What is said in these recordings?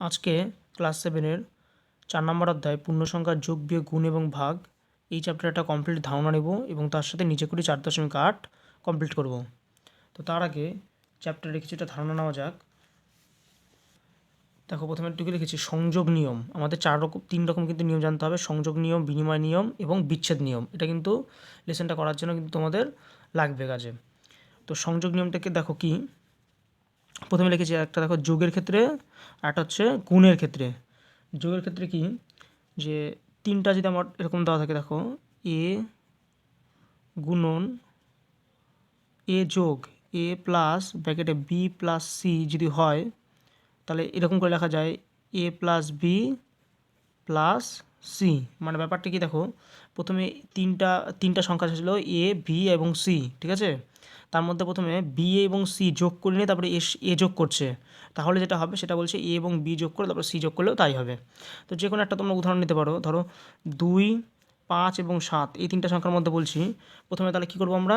আজকে ক্লাস সেভেনের চার নম্বর অধ্যায়, পূর্ণসংখ্যার যোগ, বিয়োগ, গুণ এবং ভাগ, এই চ্যাপ্টারটা কমপ্লিট ধারণা নেব এবং তার সাথে নিচে করে চার দশমিক আট কমপ্লিট করব। তো তার আগে চ্যাপ্টারে কিছুটা ধারণা নেওয়া যাক। দেখো, প্রথমে একটু লিখেছি, সংযোগ নিয়ম। আমাদের চার রকম, তিন রকম কিন্তু নিয়ম জানতে হবে। সংযোগ নিয়ম, বিনিময় নিয়ম এবং বিচ্ছেদ নিয়ম। এটা কিন্তু লেসনটা করার জন্য কিন্তু তোমাদের লাগবে কাজে। তো সংযোগ নিয়মটাকে দেখো কি? প্রথমে লিখেছি একটা দেখো যোগের ক্ষেত্রে একটা হচ্ছে গুণের ক্ষেত্রে। যোগের ক্ষেত্রে কি? যে তিনটা যদি আমার এরকম দেওয়া থাকে, দেখো, এ গুণন, এ যোগ, এ প্লাস ব্র্যাকেটে বি প্লাস সি যদি হয়, তাহলে এরকম করে লেখা যায়, A plus B plus C. মানে ব্যাপারটা কি দেখো প্রথমে তিনটা তিনটা সংখ্যা ছিল এ বি এবং সি ঠিক আছে? তার মধ্যে প্রথমে বি এবং সি যোগ করে নিয়ে তারপরে এস এ যোগ করছে। তাহলে যেটা হবে সেটা বলছে এ এবং বি যোগ করে তারপরে সি যোগ করলেও তাই হবে। তো যে কোনো একটা তোমরা উদাহরণ নিতে পারো। ধরো দুই, পাঁচ এবং সাত, এই তিনটা সংখ্যার মধ্যে বলছি। প্রথমে তাহলে কী করব আমরা?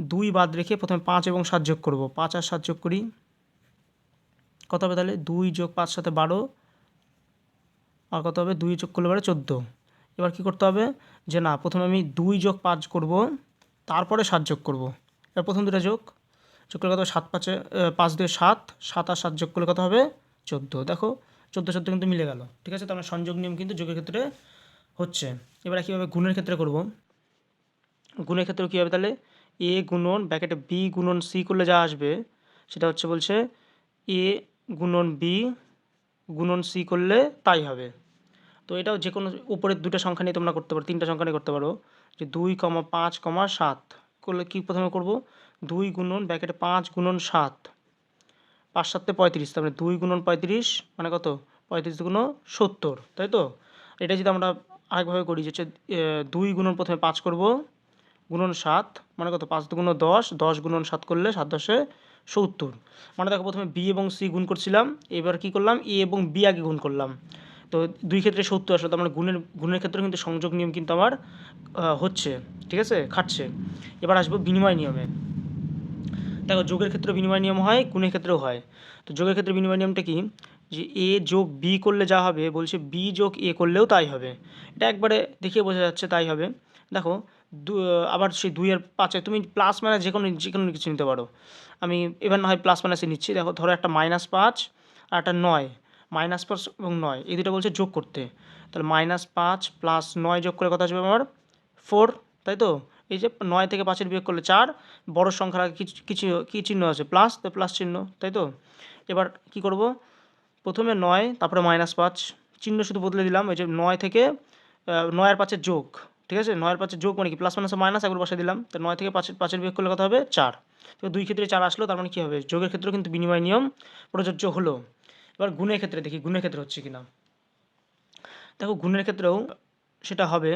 দুই বাদ রেখে প্রথমে পাঁচ এবং সাত যোগ করব। পাঁচ আর সাত যোগ করি। কত হবে তাহলে? দুই যোগ পাঁচ সাথে বারো। আর কত হবে? দুই যোগ করলে পারে চোদ্দ। এবার কী করতে হবে? যে না, প্রথমে আমি দুই যোগ পাঁচ করব, তারপরে সাত যোগ করব। এবার প্রথম দুটা যোগ যোগ করলে কত হবে? সাত পাঁচে পাঁচ দিয়ে সাত সাত আর সাত যোগ করলে কত হবে? চোদ্দ। দেখো, চোদ্দ চোদ্দ কিন্তু মিলে গেল, ঠিক আছে? তার সংযোগ নিয়ম কিন্তু যোগের ক্ষেত্রে হচ্ছে। এবার কীভাবে গুণের ক্ষেত্রে করব? গুণের ক্ষেত্রে কী হবে তাহলে? এ গুণন ব্যাকেটে বি গুণন সি করলে যা আসবে, সেটা হচ্ছে বলছে, এ গুণন বি গুণন সি করলে তাই হবে। তো এটাও যে কোনো উপরের দুটো সংখ্যা নিয়ে তোমরা করতে পারো, তিনটা সংখ্যা নিয়ে করতে পারো, যে দুই কমা পাঁচ কমা সাত। করলে কী প্রথমে করব? দুই গুণন ব্যাকেটে পাঁচ গুণন সাত। পাঁচ সাতে পঁয়ত্রিশ, তার মানে দুই গুণন পঁয়ত্রিশ মানে কত? পঁয়ত্রিশ গুণ সত্তর, তাই তো? এটা যদি আমরা আরেকভাবে করি, যে হচ্ছে দুই গুণন প্রথমে পাঁচ করব, গুণন সাত মানে কত? পাঁচ দুগুণ দশ দশ গুণন সাত করলে সাত দশে সত্তর। মানে দেখো, প্রথমে বি এবং সি গুণ করছিলাম, এবার কি করলাম? এ এবং বি আগে গুণ করলাম। তো দুই ক্ষেত্রে সত্তর আসলে তার মানে গুণের গুণের ক্ষেত্রে কিন্তু সংযোগ নিয়ম কিন্তু আমার হচ্ছে, ঠিক আছে? খাটছে। এবার আসব বিনিময় নিয়মে। দেখো, যোগের ক্ষেত্রে বিনিময় নিয়ম হয়, গুণের ক্ষেত্রেও হয়। তো যোগের ক্ষেত্রে বিনিময় নিয়মটা কি? যে এ যোগ বি করলে যা হবে, বলছে বি যোগ এ করলেও তাই হবে। এটা একবারে দেখে বোঝা যাচ্ছে তাই হবে। দেখো, দু, আবার সেই দুইয়ের পাঁচে তুমি প্লাস মাইনাস যে কোনো যে কোনো কিছু নিতে পারো। আমি এবার না হয় প্লাস মাইনাসে নিচ্ছি। দেখো, ধরো একটা মাইনাস পাঁচ আর একটা নয়। মাইনাস পাঁচ এবং নয়। এই দুটো বলছে যোগ করতে। তাহলে মাইনাস পাঁচ প্লাস নয় যোগ করে কত আসবে আমার? ফোর তাই তো? এই যে নয় থেকে পাঁচের বিয়োগ করলে চার বড় সংখ্যার আগে কিছু কী চিহ্ন আছে? প্লাস তো প্লাস চিহ্ন তাই তো? এবার কি করব? প্রথমে নয় তারপরে মাইনাস পাঁচ। চিহ্ন শুধু বদলে দিলাম এই যে নয় থেকে আহ, নয় আর পাঁচের যোগ ঠিক আছে? নয় আর পাঁচের যোগ মানে কি? প্লাস মাইনাস মাইনাস একবার বসে দিলাম। তো নয় থেকে পাঁচের পাঁচের বিয়োগ করলে কত হবে? চার। তো দুই ক্ষেত্রে চার আসলো তার মানে কী হবে? যোগের ক্ষেত্রেও কিন্তু বিনিময় নিয়ম প্রযোজ্য হলো। এবার গুণের ক্ষেত্রে দেখি, গুণের ক্ষেত্রে হচ্ছে কি না দেখো, গুণের ক্ষেত্রেও সেটা হবে,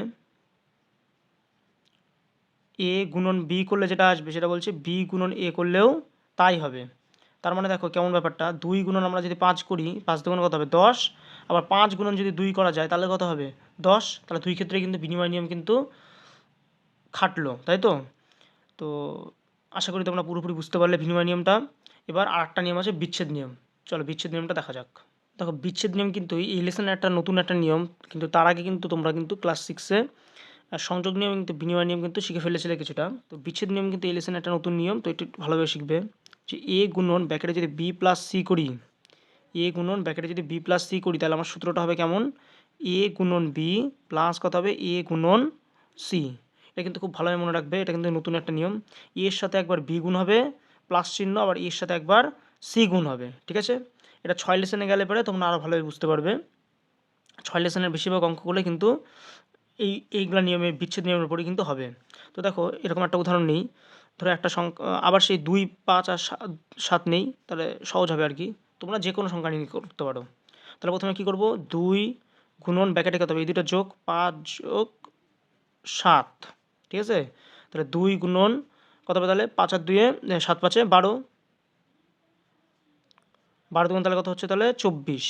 এ গুণন বি করলে যেটা আসবে, সেটা বলছে বি গুণন এ করলেও তাই হবে। তার মানে দেখো কেমন ব্যাপারটা, দুই গুণন আমরা যদি পাঁচ করি, পাঁচ দুগুণ কত হবে? দশ। আবার পাঁচ গুণন যদি দুই করা যায়, তাহলে কত হবে? দশ। তাহলে দুই ক্ষেত্রে কিন্তু বিনিময় নিয়ম কিন্তু খাটলো, তাই তো? তো আশা করি তোমরা পুরোপুরি বুঝতে পারলে বিনিময় নিয়মটা। এবার আর একটা নিয়ম আছে বিচ্ছেদ নিয়ম। চলো বিচ্ছেদ নিয়মটা দেখা যাক। দেখো বিচ্ছেদ নিয়ম কিন্তু এই লেসনের একটা নতুন একটা নিয়ম, কিন্তু তার আগে কিন্তু তোমরা কিন্তু ক্লাস সিক্সে সংযোগ নিয়ম কিন্তু, বিনিময় নিয়ম কিন্তু শিখে ফেলেছিলে কিছুটা। তো বিচ্ছেদ নিয়ম কিন্তু এই লেসনের একটা নতুন নিয়ম, তো একটু ভালোভাবে শিখবে। যে এ গুণন ব্যাকেটে যদি বি প্লাস সি করি এ গুণন ব্যাকেটে যদি বি প্লাস সি করি, তাহলে আমার সূত্রটা হবে কেমন? এ গুণন বি প্লাস কত হবে? এ গুণন সি এটা কিন্তু খুব ভালোভাবে মনে রাখবে, এটা কিন্তু নতুন একটা নিয়ম। এর সাথে একবার বি গুণ হবে প্লাস চিহ্ন, আবার এর সাথে একবার সি গুণ হবে, ঠিক আছে? এটা ছয় লেসনে গেলে পরে তোমরা আরও ভালোভাবে বুঝতে পারবে। ছয় লেসনের বেশিরভাগ অঙ্কগুলো কিন্তু এই, এইগুলা নিয়মে, বিচ্ছেদ নিয়মের উপরই কিন্তু হবে। তো দেখো, এরকম একটা উদাহরণ নেই। ধরো একটা সংখ্যা আবার সেই দুই, পাঁচ আর সাত নেই, তাহলে সহজ হবে আর কি। তোমরা যে কোনো সংখ্যা নিয়ে করতে পারো। তাহলে প্রথমে কী করব? দুই গুণন ব্যাকেটে কত হবে? এই দুটো যোগ পাঁচ যোগ সাত, ঠিক আছে? তাহলে দুই গুণন কত হবে তাহলে? পাঁচ আর দুয়ে সাত পাঁচে বারো। বারো দুগুণ তাহলে কত হচ্ছে তাহলে? চব্বিশ।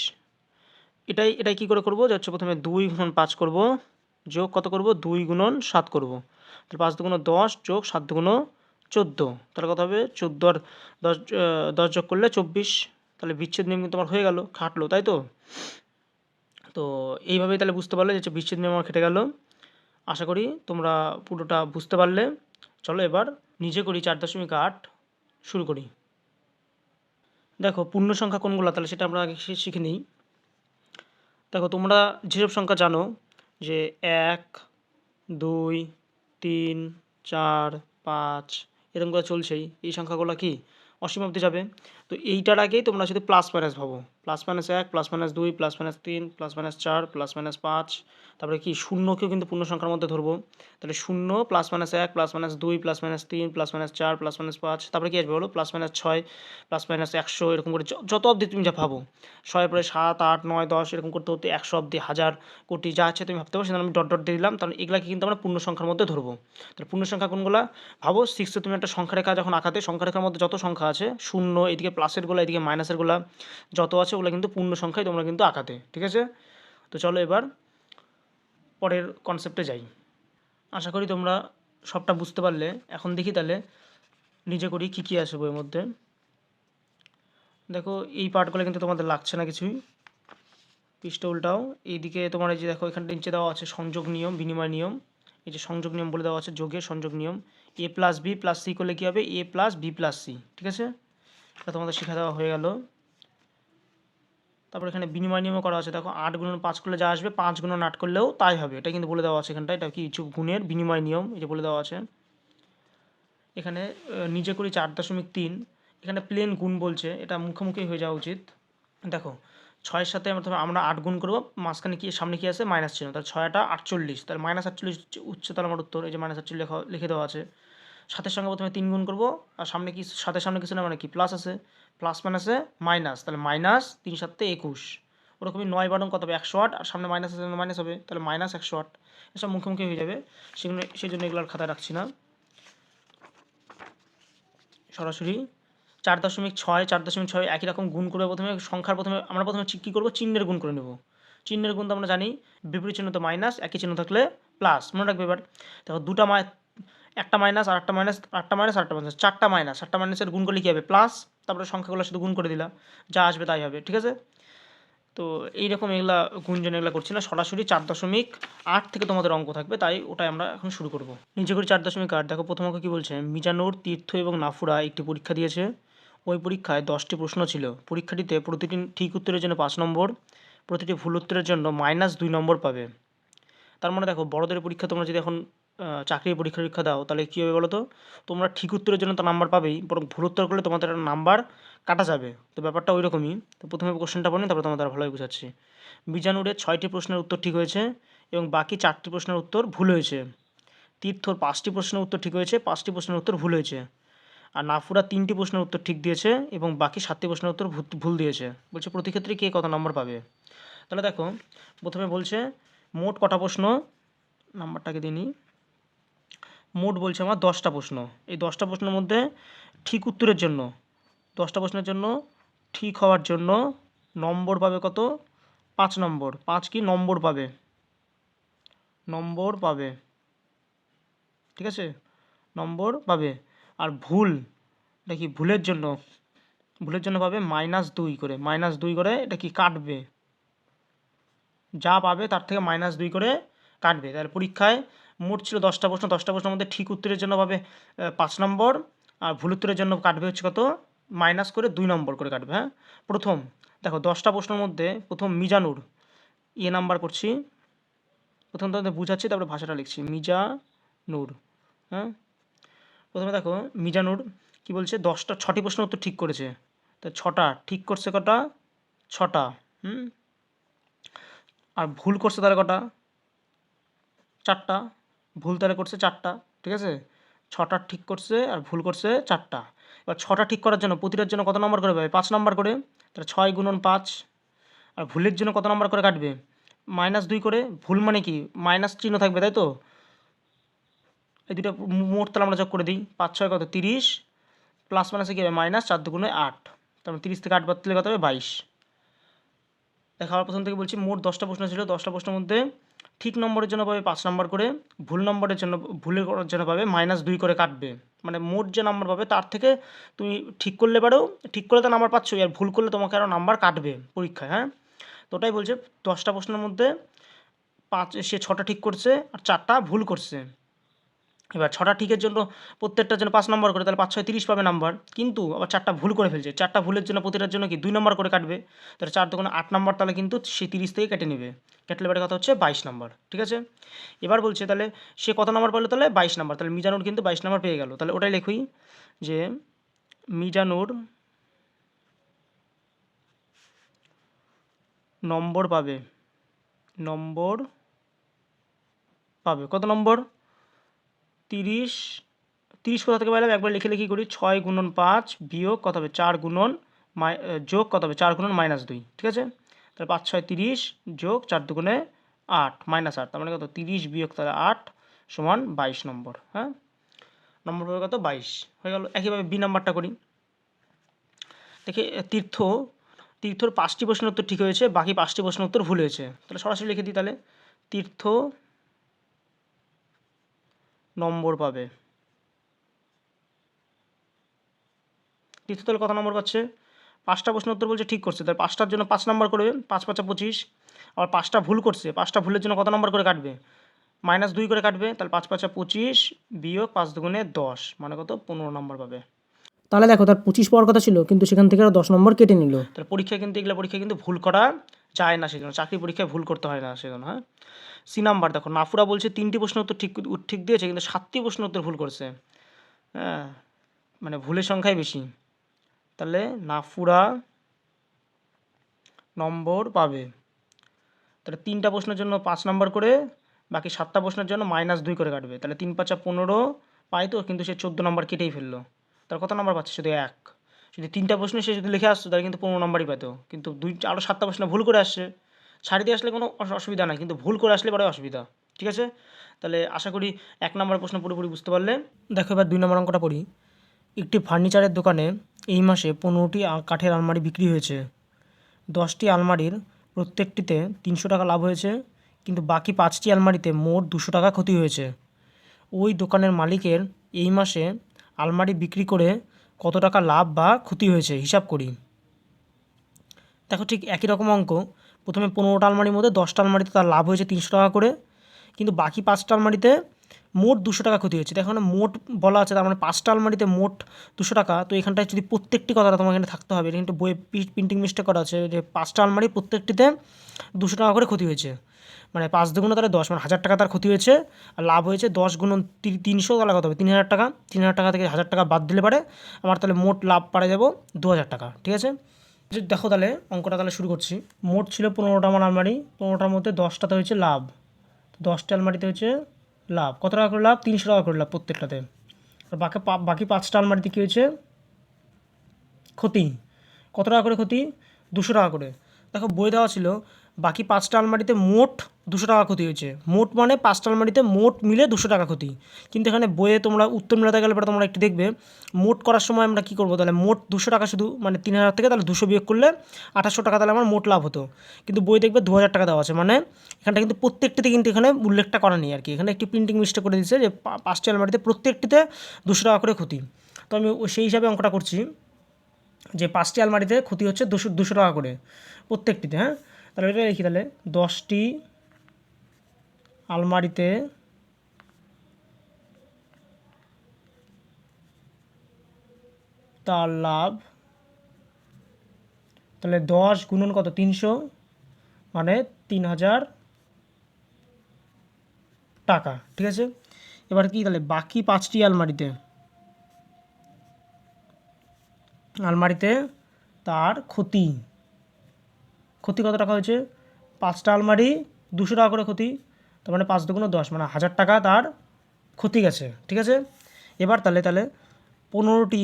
এটাই এটাই কী করে করব? যে হচ্ছে প্রথমে দুই গুণন পাঁচ করব। যোগ কত করব? দুই গুণন সাত করব। তাহলে পাঁচ দুগুণ দশ যোগ সাত দুগুণ চোদ্দ। তাহলে কত হবে? চোদ্দ। আর দশ দশ যোগ করলে চব্বিশ। তাহলে বিচ্ছেদ নিয়ম কিন্তু আমার হয়ে গেল, খাটলো, তাই তো? তো এইভাবেই তাহলে বুঝতে পারলে যে বিচ্ছেদ নিয়ম আমার খেটে গেল। আশা করি তোমরা পুরোটা বুঝতে পারলে। চলো এবার নিজে করি চার দশমিক আট শুরু করি। দেখো, পূর্ণ সংখ্যা কোনগুলো? তাহলে সেটা আমরা আগে শিখে নিই। দেখো, তোমরা যেসব সংখ্যা জানো, যে এক, দুই, তিন, চার, পাঁচ, এরকম করে চলছেই, এই সংখ্যাগুলো কি? অসীম অবধি যাবে। তো এইটার আগেই তোমরা শুধু প্লাস মাইনাস ভাবো প্লাস মাইনাস এক প্লাস মাইনাস দুই প্লাস মাইনাস তিন প্লাস মাইনাস চার প্লাস মাইনাস পাঁচ তারপরে কি শূন্যকেও কিন্তু পূর্ণ সংখ্যার মধ্যে ধরবো তাহলে শূন্য প্লাস মাইনাস এক প্লাস মাইনাস দুই প্লাস মাইনাস তিন প্লাস মাইনাস চার প্লাস মাইনাস পাঁচ তারপরে কি আসবে বলো প্লাস মাইনাস ছয় প্লাস মাইনাস একশো এরকম করে যত অবধি তুমি যা ভাবো ছয়ের পরে সাত আট নয় দশ এরকম করতে করতে একশো অবধি হাজার কোটি যা আছে তুমি ভাবতে পারো সেটা আমি ডট ডট দিয়ে দিলাম তাহলে এগুলাকে কিন্তু আমরা পূর্ণ সংখ্যার মধ্যে ধরবো তাহলে পূর্ণ সংখ্যা কোনগুলো ভাবো সিক্সে তুমি একটা সংখ্যা রেখা যখন আঁকাতে সংখ্যা রেখার মধ্যে যত সংখ্যা আছে শূন্য এদিকে প্লাসেরগুলো, এদিকে মাইনাসেরগুলো যত আছে ওগুলো কিন্তু পূর্ণ সংখ্যায় তোমরা কিন্তু আঁকাতে, ঠিক আছে? তো চলো এবার পরের কনসেপ্টে যাই। আশা করি তোমরা সবটা বুঝতে পারলে। এখন দেখি তাহলে নিজে করি কী কী আছে বইয়ের মধ্যে। দেখো, এই পার্টগুলো কিন্তু তোমাদের লাগছে না কিছুই। পৃষ্ঠ উল্টাও। এইদিকে তোমার এই যে দেখো, এখানটা নিচে দেওয়া আছে সংযোগ নিয়ম, বিনিময় নিয়ম। এই যে সংযোগ নিয়ম বলে দেওয়া আছে, যোগের সংযোগ নিয়ম। A plus B plus C করলে কী হবে? A plus B plus C ঠিক আছে? এটা তোমাদের শেখা দেওয়া হয়ে গেল। তারপর এখানে বিনিময় নিয়মও করা আছে। দেখো, আট গুণন পাঁচ করলে যা আসবে, পাঁচ গুণন আট করলেও তাই হবে। এটা কিন্তু বলে দেওয়া আছে এখানটা এটা কি? কিছু গুণের বিনিময় নিয়ম যে বলে দেওয়া আছে। এখানে নিজে করি চার দশমিক তিন। এখানে প্লেন গুণ বলছে, এটা মুখোমুখি হয়ে যাওয়া উচিত। দেখো, ছয়ের সাথে আমরা আট গুণ করব, মাঝখানে কি, সামনে কি আছে? মাইনাস চিহ্ন। তাহলে ছয়টা আটচল্লিশ। তাহলে মাইনাস আটচল্লিশ উচ্চতর আমার উত্তর। এই যে মাইনাস আটচল্লিশ লেখা, লিখে দেওয়া আছে। সাথের সঙ্গে প্রথমে তিন গুণ করব। আর সামনে কি, সাথে সামনে কিছু না মানে কি? প্লাস আছে। প্লাস মাইনাসে মাইনাস তাহলে মাইনাস তিন সাতে একুশ। ওরকমই নয় বারণ কত হবে? একশো আট। আর সামনে মাইনাস আছে মাইনাস হবে। তাহলে মাইনাস একশো আট। এসব মুখোমুখি হয়ে যাবে। সেগুলো সেই জন্য এগুলো আর খাতায় রাখছি না। সরাসরি চার দশমিক ছয়, চার দশমিক ছয় একই রকম গুণ করে প্রথমে সংখ্যার প্রথমে, আমরা প্রথমে কী করব? চিহ্নের গুণ করে নেব। চিহ্নের গুণ তো আমরা জানি। বিপরীত চিহ্ন তো মাইনাস একই চিহ্ন থাকলে প্লাস মনে রাখবে এবার। দেখো দুটা মাই একটা মাইনাস আর একটা মাইনাস আটটা মাইনাস আটটা মাইনাস, চারটা মাইনাস চারটা মাইনাসের গুণ করলে কী হবে? প্লাস, তারপরে সংখ্যাগুলো শুধু গুণ করে দিলাম, যা আসবে তাই হবে, ঠিক আছে? তো এইরকম এগুলা গুঞ্জন এগুলো করছি না, সরাসরি চার দশমিক আট থেকে তোমাদের অঙ্ক থাকবে, তাই ওটাই আমরা এখন শুরু করব। নিজে করে চার দশমিক আট, দেখো প্রথম অঙ্ক কী বলছে? মিজানুর, তীর্থ এবং নাফুরা একটি পরীক্ষা দিয়েছে। ওই পরীক্ষায় দশটি প্রশ্ন ছিল। পরীক্ষাটিতে প্রতিটি ঠিক উত্তরের জন্য পাঁচ নম্বর, প্রতিটি ভুল উত্তরের জন্য মাইনাস দুই নম্বর পাবে। তার মানে দেখো, বড়দের পরীক্ষা তোমরা যদি এখন চাকরির পরীক্ষা পরীক্ষা দাও, তাহলে কী হবে বলো তো তোমরা ঠিক উত্তরের জন্য তো নাম্বার পাবেই, বরং ভুল উত্তর করলে তোমাদের একটা নাম্বার কাটা যাবে। তো ব্যাপারটা ওই রকমই তো প্রথমে কোশ্চেনটা পড়ি তারপর তোমাদের ভালোভাবে বুঝাচ্ছি। বিজানুরের ছয়টি প্রশ্নের উত্তর ঠিক হয়েছে, এবং বাকি চারটি প্রশ্নের উত্তর ভুল হয়েছে। তীর্থর পাঁচটি প্রশ্নের উত্তর ঠিক হয়েছে, পাঁচটি প্রশ্নের উত্তর ভুল হয়েছে। আর নাফুরা তিনটি প্রশ্নের উত্তর ঠিক দিয়েছে, এবং বাকি সাতটি প্রশ্নের উত্তর ভুল দিয়েছে। বলছে, প্রতি ক্ষেত্রে কে কত নম্বর পাবে? তাহলে দেখো, প্রথমে বলছে, মোট কটা প্রশ্ন? নাম্বারটাকে দিনই মোট বলছে আমার দশটা প্রশ্ন। এই দশটা প্রশ্নের মধ্যে ঠিক উত্তরের জন্য, দশটা প্রশ্নের জন্য ঠিক হওয়ার জন্য নম্বর পাবে কত? পাঁচ নম্বর। পাঁচ কি? নম্বর পাবে। নম্বর পাবে। ঠিক আছে? নম্বর পাবে। আর ভুল কি ভুলের জন্য? ভুলের জন্য পাবে মাইনাস দুই করে। মাইনাস দুই করে এটা কি কাটবে? যা পাবে তার থেকে মাইনাস দুই করে কাটবে। তাহলে পরীক্ষায় মোট ছিল দশটা প্রশ্ন। দশটা প্রশ্নের মধ্যে ঠিক উত্তরের জন্য পাবে পাঁচ নম্বর। আর ভুল উত্তরের জন্য কাটবে হচ্ছে কত? মাইনাস করে দুই নম্বর করে কাটবে হ্যাঁ? প্রথম, দেখো দশটা প্রশ্নের মধ্যে প্রথম মিজানুর ইয়ে নাম্বার করছি। প্রথম তোমাদের বুঝাচ্ছি, তারপরে ভাষাটা লিখছি। মিজা নূর হ্যাঁ? প্রথমে দেখো মিজানুর কি বলছে? দশটা, ছটি প্রশ্ন উত্তর ঠিক করেছে। তা ছটা, ঠিক করছে কটা? ছটা, হুম? আর ভুল করছে তারা কটা? চারটা। ভুল তারা করছে চারটা, ঠিক আছে? ছটা ঠিক করছে আর ভুল করছে চারটা। এবার ছটা ঠিক করার জন্য প্রতিটার জন্য কত নম্বর করে পাবে পাঁচ নম্বর করে। তাহলে ছয় গুণন পাঁচ। আর ভুলের জন্য কত নম্বর করে কাটবে? মাইনাস দুই করে। ভুল মানে কি? মাইনাস চিহ্ন থাকবে, তাই তো? এই দুটো মোট তাহলে আমরা যোগ করে দিই। পাঁচ ছয় কত? তিরিশ। প্লাস মাইনাসে কী হবে? মাইনাস চার দুগুণে আট। তারপরে তিরিশ থেকে আট বাদ দিলে কত হবে? বাইশ। দেখা আবার প্রথম থেকে বলছি, মোট দশটা প্রশ্ন ছিল। দশটা প্রশ্নের মধ্যে ঠিক নম্বরের জন্য পাবে পাঁচ নম্বর করে, ভুল নম্বরের জন্য, ভুলের জন্য পাবে মাইনাস দুই করে কাটবে। মানে মোট যে নাম্বার পাবে তার থেকে তুমি ঠিক করলে পারো, ঠিক করলে তো নাম্বার পাচ্ছ আর ভুল করলে তোমাকে আরও নাম্বার কাটবে পরীক্ষায় হ্যাঁ? তো ওটাই বলছে, দশটা প্রশ্নের মধ্যে পাঁচ, সে ছটা ঠিক করছে, আর চারটা ভুল করছে। এবার ছটা ঠিকের জন্য প্রত্যেকটার জন্য পাঁচ নম্বর করে, তাহলে পাঁচ, ছয়, তিরিশ পাবে নাম্বার কিন্তু আবার চারটা ভুল করে ফেলছে। চারটা ভুলের জন্য প্রতিটার জন্য কি দুই নম্বর করে কাটবে? তাহলে চার দোকানে আট নম্বর, তাহলে কিন্তু সে তিরিশ থেকে কেটে নেবে। কেটলে এবারে কথা হচ্ছে? বাইশ নম্বর। ঠিক আছে? এবার বলছে তাহলে সে কত নম্বর পেল তাহলে বাইশ নম্বর। তাহলে মিজানুর কিন্তু বাইশ নম্বর পেয়ে গেল। তাহলে ওটাই লিখুই যে মিজানুর নম্বর পাবে। নম্বর পাবে। কত নম্বর? তিরিশ তিরিশ কোথা থেকে পেলাম একবার লিখে লিখি করি, ছয় গুণন পাঁচ বিয়োগ কত হবে? চার গুণন মাই যোগ কত হবে? চার গুণন মাইনাস দুই, ঠিক আছে? তাহলে পাঁচ, ছয়, তিরিশ যোগ চার দুগুণে আট, মাইনাস আট, তার মানে কত? তিরিশ বিয়োগ তাহলে আট সমান বাইশ নম্বর হ্যাঁ? নম্বর কত? বাইশ, হয়ে গেল। একইভাবে বি নাম্বারটা করি। দেখে তীর্থ, তীর্থর পাঁচটি প্রশ্নের উত্তর ঠিক হয়েছে, বাকি পাঁচটি প্রশ্নের উত্তর ভুল হয়েছে। তাহলে সরাসরি লিখে দিই তাহলে। তীর্থ নম্বর পাবে। তীর্থ তাহলে কত নম্বর পাচ্ছে? পাঁচটা প্রশ্ন উত্তর বলছে ঠিক করছে। তাহলে পাঁচটার জন্য পাঁচ নম্বর করবে। পাঁচ পাঁচা পঁচিশ। আবার পাঁচটা ভুল করছে। পাঁচটা ভুলের জন্য কত নম্বর করে কাটবে? মাইনাস দুই করে কাটবে। তাহলে পাঁচ পাঁচা পঁচিশ বিয়োগ পাঁচ দুগুণে দশ। মানে কত? পনেরো নম্বর পাবে। তাহলে দেখো তার পঁচিশ পাওয়ার কথা ছিল কিন্তু সেখান থেকে দশ নম্বর কেটে নিল। তাহলে পরীক্ষায় কিন্তু এগুলো পরীক্ষায় কিন্তু ভুল করা যায় না সেজন্য। চাকরি পরীক্ষায় ভুল করতে হয় না সেজন্য হ্যাঁ? সি নাম্বার দেখো, নাফুরা বলছে তিনটি প্রশ্ন উত্তর ঠিক ঠিক দিয়েছে, কিন্তু সাতটি প্রশ্ন উত্তর ভুল করছে। হ্যাঁ মানে ভুলের সংখ্যাই বেশি। তাহলে নাফুরা নম্বর পাবে। তাহলে তিনটা প্রশ্নের জন্য পাঁচ নম্বর করে, বাকি সাতটা প্রশ্নের জন্য মাইনাস দুই করে কাটবে। তাহলে তিন পাঁচা পনেরো পাই তো, কিন্তু সে চোদ্দ নম্বর কেটেই ফেলল। তার কত নম্বর পাচ্ছে? শুধু এক। যদি তিনটা প্রশ্নে সে যদি লিখে আসতো, তাহলে কিন্তু পনেরো নম্বরই পেত কিন্তু দুই আরও সাতটা প্রশ্ন ভুল করে আসছে। ছাড়ি দিয়ে আসলে কোনো অস- অসুবিধা নাই, কিন্তু ভুল করে আসলে পরে অসুবিধা, ঠিক আছে? তাহলে আশা করি এক নম্বর প্রশ্ন পুরোপুরি বুঝতে পারলে। দেখো, এবার দুই নম্বর অঙ্কটা পড়ি। একটি ফার্নিচারের দোকানে এই মাসে পনেরোটি কাঠের আলমারি বিক্রি হয়েছে। দশটি আলমারির প্রত্যেকটিতে তিনশো টাকা লাভ হয়েছে, কিন্তু বাকি পাঁচটি আলমারিতে মোট দুশো টাকা ক্ষতি হয়েছে। ওই দোকানের মালিকের এই মাসে আলমারি বিক্রি করে কত টাকা লাভ বা ক্ষতি হয়েছে, হিসাব করি। দেখো, ঠিক একই রকম অঙ্ক। প্রথমে পনেরোটা আলমারির মধ্যে দশটা আলমারিতে তার লাভ হয়েছে তিনশো টাকা করে। কিন্তু বাকি পাঁচটা আলমারিতে মোট দুশো টাকা ক্ষতি হয়েছে। দেখো মোট বলা আছে, তার মানে পাঁচটা আলমারিতে মোট দুশো টাকা। তো এখানটায় যদি প্রত্যেকটি কথাটা তোমাকে এখানে থাকতে হবে কিন্তু বইয়ে প্রিন্টিং মিস্টেক করা আছে যে পাঁচটা আলমারি প্রত্যেকটিতে দুশো টাকা করে ক্ষতি হয়েছে। মানে পাঁচ দুগুণ তাহলে দশ মানে হাজার টাকা তার ক্ষতি হয়েছে। আর লাভ হয়েছে দশ গুণ তিনশো, তাহলে কত হবে? তিন হাজার টাকা। তিন হাজার টাকা থেকে হাজার টাকা বাদ দিলে পারে। আমার তাহলে মোট লাভ পারে যাব দু হাজার টাকা, ঠিক আছে? দেখো তাহলে, অঙ্কটা তাহলে শুরু করছি। মোট ছিল পনেরোটা আমার আলমারি পনেরোটার মধ্যে দশটাতে হয়েছে লাভ। দশটা আলমারিতে হয়েছে লাভ। কত টাকা করে লাভ? তিনশো টাকা করে লাভ প্রত্যেকটাতে। আর বাকি বাকি পাঁচটা আলমারিতে কী হয়েছে? ক্ষতি। কত টাকা করে ক্ষতি? দুশো টাকা করে। দেখো বই দেওয়া ছিল বাকি পাঁচটা আলমারিতে মোট দুশো টাকা ক্ষতি হয়েছে। মোট মানে পাঁচটা আলমারিতে মোট মিলে দুশো টাকা ক্ষতি। কিন্তু এখানে বইয়ে তোমরা উত্তর মেলাতে গেলে পরে তোমরা একটু দেখবে, মোট করার সময় আমরা কী করব? তাহলে মোট দুশো টাকা শুধু মানে তিন হাজার থেকে তাহলে দুশো বিয়োগ করলে আঠাশশো টাকা তাহলে আমার মোট লাভ হতো। কিন্তু বই দেখবে দু হাজার টাকা দেওয়া আছে। মানে এখানটা কিন্তু প্রত্যেকটিতে কিন্তু এখানে উল্লেখটা করা নেই আর কি। এখানে একটি প্রিন্টিং মিস্টেক করে দিচ্ছে যে পাঁচটি আলমারিতে প্রত্যেকটিতে দুশো টাকা করে ক্ষতি। তো আমি সেই হিসাবে অঙ্কটা করছি যে পাঁচটি আলমারিতে ক্ষতি হচ্ছে দুশো দুশো টাকা করে প্রত্যেকটিতে হ্যাঁ? তাহলে এটা লিখি তাহলে। দশটি আলমারিতে তার লাভ, তাহলে দশ গুণন কত? তিনশো মানে তিন হাজার টাকা, ঠিক আছে? এবার কি তাহলে? বাকি পাঁচটি আলমারিতে আলমারিতে তার ক্ষতি। ক্ষতি কত টাকা হয়েছে? পাঁচটা আলমারি, দুশো টাকা করে ক্ষতি। তার মানে পাঁচ দুগুণ দশ মানে হাজার টাকা তার ক্ষতি গেছে, ঠিক আছে? এবার তাহলে তাহলে পনেরোটি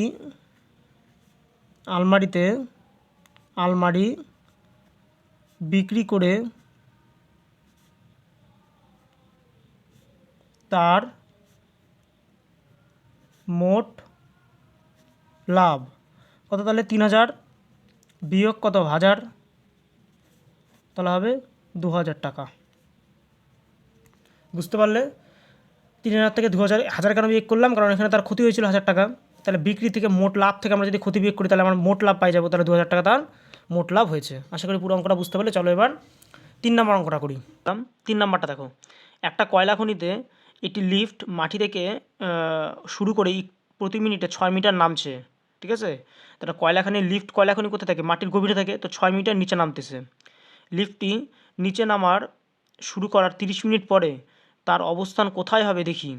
আলমারিতে আলমারি বিক্রি করে তার মোট লাভ কত তাহলে? তিন হাজার, বিয়োগ কত? হাজার। তাহলে হবে দু হাজার টাকা। বুঝতে পারলে? তিন হাজার থেকে দু হাজার হাজার কেন বিয়োগ করলাম? কারণ এখানে তার ক্ষতি হয়েছিল হাজার টাকা। তাহলে বিক্রি থেকে মোট লাভ থেকে আমরা যদি ক্ষতি বিয়োগ করি, তাহলে আমরা মোট লাভ পাই যাব, তাহলে দু হাজার টাকা তার মোট লাভ হয়েছে। আশা করি পুরো অঙ্কটা বুঝতে পারলে। চলো এবার তিন নম্বর অঙ্কটা করি। তিন নম্বরটা দেখো। একটা কয়লা খনিতে একটি লিফট মাটি থেকে শুরু করে প্রতি মিনিটে ছয় মিটার নামছে। ঠিক আছে? তাহলে কয়লা খনির লিফট কয়লা খনি কোথায় থাকে? মাটির গভীরে থাকে, তো ছয় মিটার নিচে নামতেছে। লিফটটি নিচে নামার শুরু করার তিরিশ মিনিট পরে তার অবস্থান কোথায় হবে দেখি।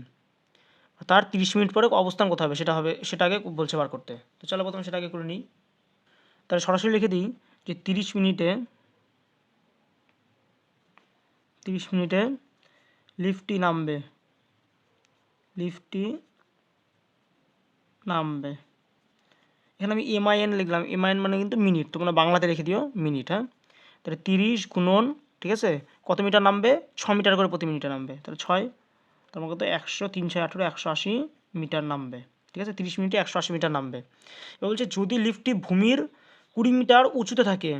তার তিরিশ মিনিট পরে অবস্থান কোথায় হবে সেটা হবে, সেটাকে বলছে বার করতে। তো চলো প্রথমে সেটাকে করে নিই। তাহলে সরাসরি লিখে দিই যে তিরিশ মিনিটে তিরিশ মিনিটে লিফটটি নামবে। লিফটটি নামবে। এখানে আমি এমআইএন লিখলাম। এমআইএন মানে কিন্তু মিনিট। তোমরা বাংলাতে লিখে দিও, মিনিট হ্যাঁ? তাহলে তিরিশ গুণন, ঠিক আছে? কত মিটার নামবে? ছ মিটার করে প্রতি মিনিটে নামবে। তাহলে ছয় তোমার কত? একশো তিন, ছয়, আঠেরো, একশো আশি মিটার নামবে। ঠিক আছে? তিরিশ মিনিটে একশো আশি মিটার নামবে। এবার বলছে, যদি লিফটটি ভূমির কুড়ি মিটার উঁচুতে থাকে,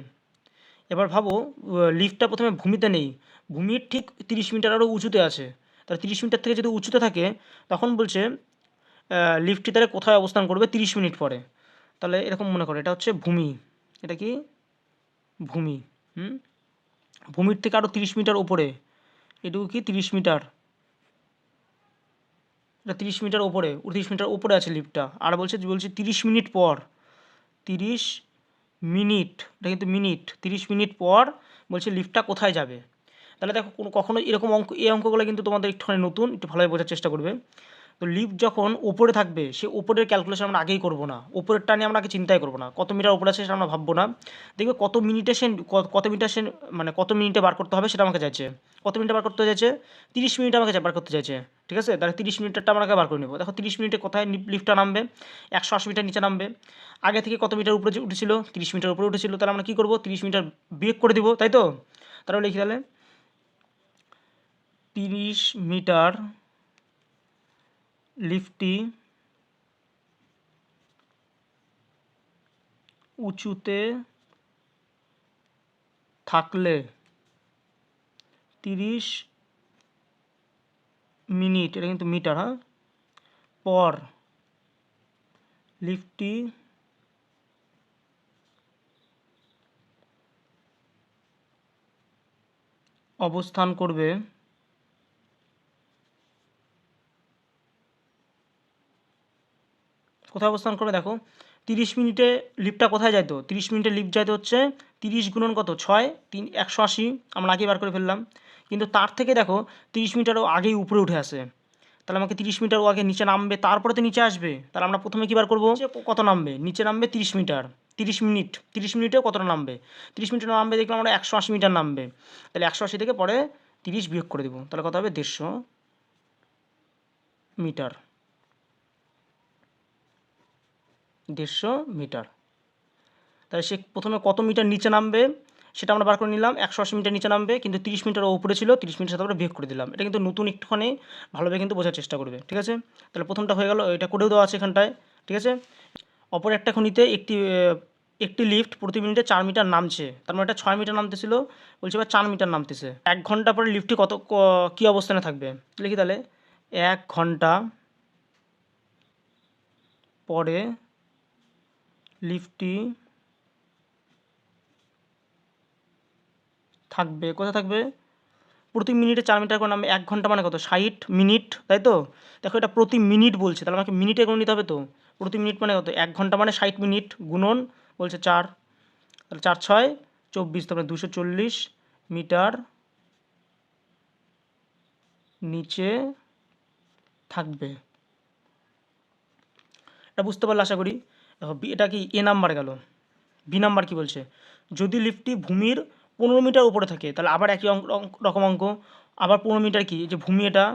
এবার ভাবো লিফটটা প্রথমে ভূমিতে নেই। ভূমির ঠিক তিরিশ মিটার আরও উঁচুতে আছে। তাহলে তিরিশ মিটার থেকে যদি উঁচুতে থাকে, তখন বলছে লিফটটি তাহলে কোথায় অবস্থান করবে? তিরিশ মিনিট পরে। তাহলে এরকম মনে করো, এটা হচ্ছে ভূমি। এটা কি? ভূমি। হুম? ভূমির থেকে আরও তিরিশ মিটার ওপরে এটুকু কি? তিরিশ মিটার। এটা তিরিশ মিটার ওপরে তিরিশ মিটার ওপরে আছে লিফটটা। আর বলছে বলছে তিরিশ মিনিট পর। তিরিশ মিনিট। এটা কিন্তু মিনিট। তিরিশ মিনিট পর বলছে লিফটটা কোথায় যাবে? তাহলে দেখো, কোনো কখনো এরকম অঙ্ক, এই অঙ্কগুলো কিন্তু তোমাদের একটুখানি নতুন। একটু ভালোভাবে বোঝার চেষ্টা করবে। তো লিফট যখন ওপরে থাকবে, সে ওপরের ক্যালকুলেশন আমরা আগেই করব না। ওপরেরটা নিয়ে আমরা আগে চিন্তাই করব না। কত মিটার ওপরে আছে সেটা আমরা ভাববো না। দেখবে কত মিনিটে সে কত মিটার সে মানে কত মিনিটে বার করতে হবে সেটা আমাকে চাইছে। কত মিনিটে বার করতে চাইছে? তিরিশ মিনিট আমাকে বার করতে চাইছে। ঠিক আছে? তাহলে তিরিশ মিনিটটা আমরা আগে বার করে নেব। দেখো তিরিশ মিনিটে কোথায় লিফ- লিফটটা নামবে? একশো আশি মিটার নিচে নামবে। আগে থেকে কত মিটার উপরে উঠেছিল? তিরিশ মিটার উপরে উঠেছিল। তাহলে আমরা কী করব? তিরিশ মিটার বিয়োগ করে দেবো, তাই তো? তাহলে লিখি তাহলে। তিরিশ মিটার লিফটটি উঁচুতে থাকলে তিরিশ মিনিট এটা কিন্তু মিটার হ্যাঁ? পর লিফটটি অবস্থান করবে কোথায় অবস্থান করবে? দেখো, তিরিশ মিনিটে লিফটটা কোথায় যাইতো তিরিশ মিনিটে লিফট যাইতে হচ্ছে তিরিশ গুণন কত? ছয়, তিন, একশো আশি। আমরা আগেই বার করে ফেললাম। কিন্তু তার থেকে দেখো, তিরিশ মিটারও আগেই উপরে উঠে আসে। তাহলে আমাকে তিরিশ মিটার ও আগে নিচে নামবে, তারপরে তো নিচে আসবে। তাহলে আমরা প্রথমে কী বার করব? কত নামবে? নিচে নামবে তিরিশ মিটার। তিরিশ মিনিট। তিরিশ মিনিটেও কতটা নামবে? তিরিশ মিনিটে নামবে দেখলাম আমরা একশো আশি মিটার নামবে। তাহলে একশো আশি থেকে পরে তিরিশ বিয়োগ করে দেবো। তাহলে কত হবে? দেড়শো মিটার। দেড়শো মিটার। তাহলে সে প্রথমে কত মিটার নিচে নামবে, সেটা আমরা বার করে নিলাম, একশো আশি মিটার নিচে নামবে, কিন্তু তিরিশ মিটার উপরে ছিল, তিরিশ মিটার সাথে আমরা বিয়োগ করে দিলাম। এটা কিন্তু নতুন একটুখানি, ভালোভাবে কিন্তু বোঝার চেষ্টা করবে, ঠিক আছে? তাহলে প্রথমটা হয়ে গেল, এটা করেও দেওয়া আছে এখানটায়, ঠিক আছে? অপর একটা খনিতে একটি একটি লিফট প্রতি মিনিটে চার মিটার নামছে, তার মানে এটা ছয় মিটার নামতেছিল, বলছে এবার চার মিটার নামতেছে। এক ঘণ্টা পরে লিফটটি কত কী অবস্থানে থাকবে? লিখি তাহলে, এক ঘণ্টা পরে লিফটটি থাকবে, কোথায় থাকবে? প্রতি মিনিটে চার মিটার করে নামবে, এক ঘণ্টা মানে কত? ষাট মিনিট, তাই তো? দেখো এটা প্রতি মিনিট বলছে, তাহলে আমাকে মিনিটে গুণ নিতে হবে তো? প্রতি মিনিট মানে কত? এক ঘণ্টা মানে ষাট মিনিট গুণন, বলছে চার। তাহলে চার ছয়, চব্বিশ তারপরে দুশো চল্লিশ মিটার নিচে থাকবে। এটা বুঝতে পারলে আশা করি। এটা কি এ নাম্বার গেল? বি নাম্বার কি বলছে? যদি লিফটটি ভূমির পনেরো মিটার উপরে থাকে, তাহলে আবার একই রকম অঙ্ক। আবার পনেরো মিটার কি? যে ভূমি এটা,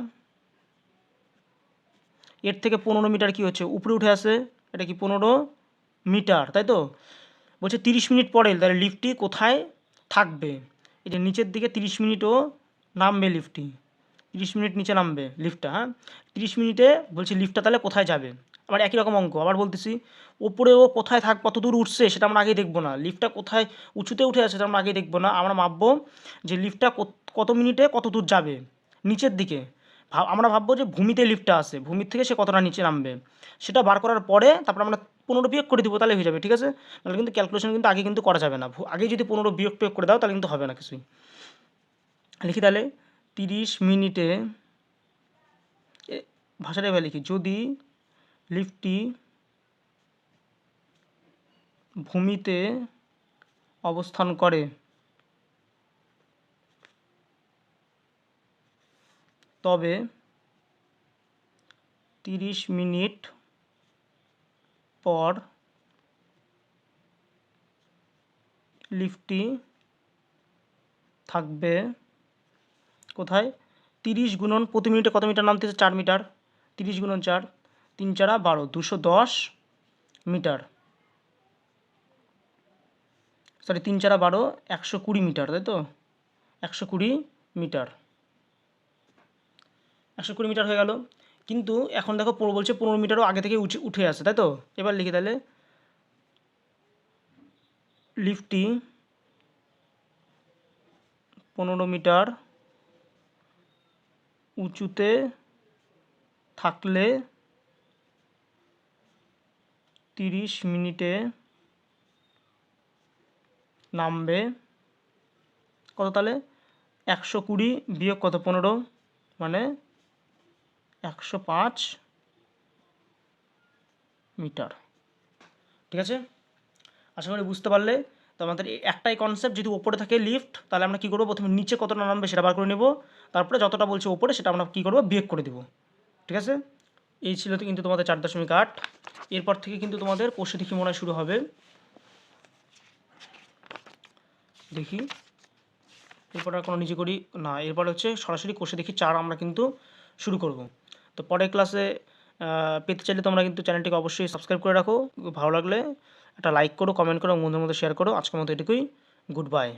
এর থেকে পনেরো মিটার কি হচ্ছে? উপরে উঠে আসে, এটা কি পনেরো মিটার, তাই তো? বলছে তিরিশ মিনিট পরে, তাহলে লিফটটি কোথায় থাকবে? এই যে নিচের দিকে তিরিশ মিনিটও নামবে লিফটটি। তিরিশ মিনিট নিচে নামবে লিফটটা হ্যাঁ? তিরিশ মিনিটে বলছি লিফটটা তাহলে কোথায় যাবে? আবার একই রকম অঙ্ক, আবার বলতেছি ওপরে ও কোথায় থাক, কত দূর উঠছে সেটা আমরা আগেই দেখব না। লিফটটা কোথায়, উঁচুতে উঠে আছে সেটা আমরা আগেই দেখব না। আমরা মাপবো যে লিফটটা কত- মিনিটে কত দূর যাবে? নিচের দিকে। আমরা ভাববো যে ভূমিতে লিফটটা আছে। ভূমির থেকে সে কতটা নিচে নামবে? সেটা বার করার পরে তারপর আমরা পনেরো বিয়োগ করে দিব তাহলে হয়ে যাবে, ঠিক আছে? তাহলে কিন্তু ক্যালকুলেশন কিন্তু আগে কিন্তু করা যাবে না। আগে যদি পনেরো বিয়োগ টিয়োগ করে দাও তাহলে কিন্তু হবে না কিছুই। লিখি তাহলে, তিরিশ মিনিটে ভাষাটা এবার লিখি। যদি লিফটটি ভূমিতে অবস্থান করে। তবে তিরিশ মিনিট পর লিফটটি থাকবে কোথায়? তিরিশ গুণন প্রতি মিনিটে কত মিটার নামতেছে চার মিটার। তিরিশ গুণন চার, তিন চারা বারো, দুশো দশ মিটার। সরি, তিন চারা বারো, একশো কুড়ি মিটার, তাই তো? একশো কুড়ি মিটার। একশো কুড়ি মিটার হয়ে গেল। কিন্তু এখন দেখো পনেরো বলছে পনেরো মিটারও আগে থেকে উঠে উঠে আসে তাই তো? এবার লিখি তাহলে। লিফটটি পনেরো মিটার উঁচুতে থাকলে তিরিশ মিনিটে নামবে। কত তাহলে একশো কুড়ি বিয়োগ কত? পনেরো। মানে একশো পাঁচ মিটার। ঠিক আছে? আশা করি বুঝতে পারলে। তো আমাদের একটাই কনসেপ্ট যদি ওপরে থাকে লিফট তাহলে আমরা কী করব? প্রথমে নিচে কতটা নামবে সেটা বার করে নেব। তারপরে যতটা বলছে ওপরে, সেটা আমরা কী করব? বিয়োগ করে দেবো। ঠিক আছে? এই ছিল কিন্তু তোমাদের চার দশমিক আট। এরপর থেকে কিন্তু তোমাদের পশু দেখি মনে শুরু হবে। দেখি। এরপর আর কোনো নিজে করি না। এরপর হচ্ছে সরাসরি কোষে দেখি চার আমরা কিন্তু শুরু করব। তো পরের ক্লাসে পেতে চাইলে তোমরা কিন্তু চ্যানেলটিকে অবশ্যই সাবস্ক্রাইব করে রাখো। ভালো লাগলে একটা লাইক করো কমেন্ট করো বন্ধুর মধ্যে শেয়ার করো। আজকের মতো এটুকুই। Good bye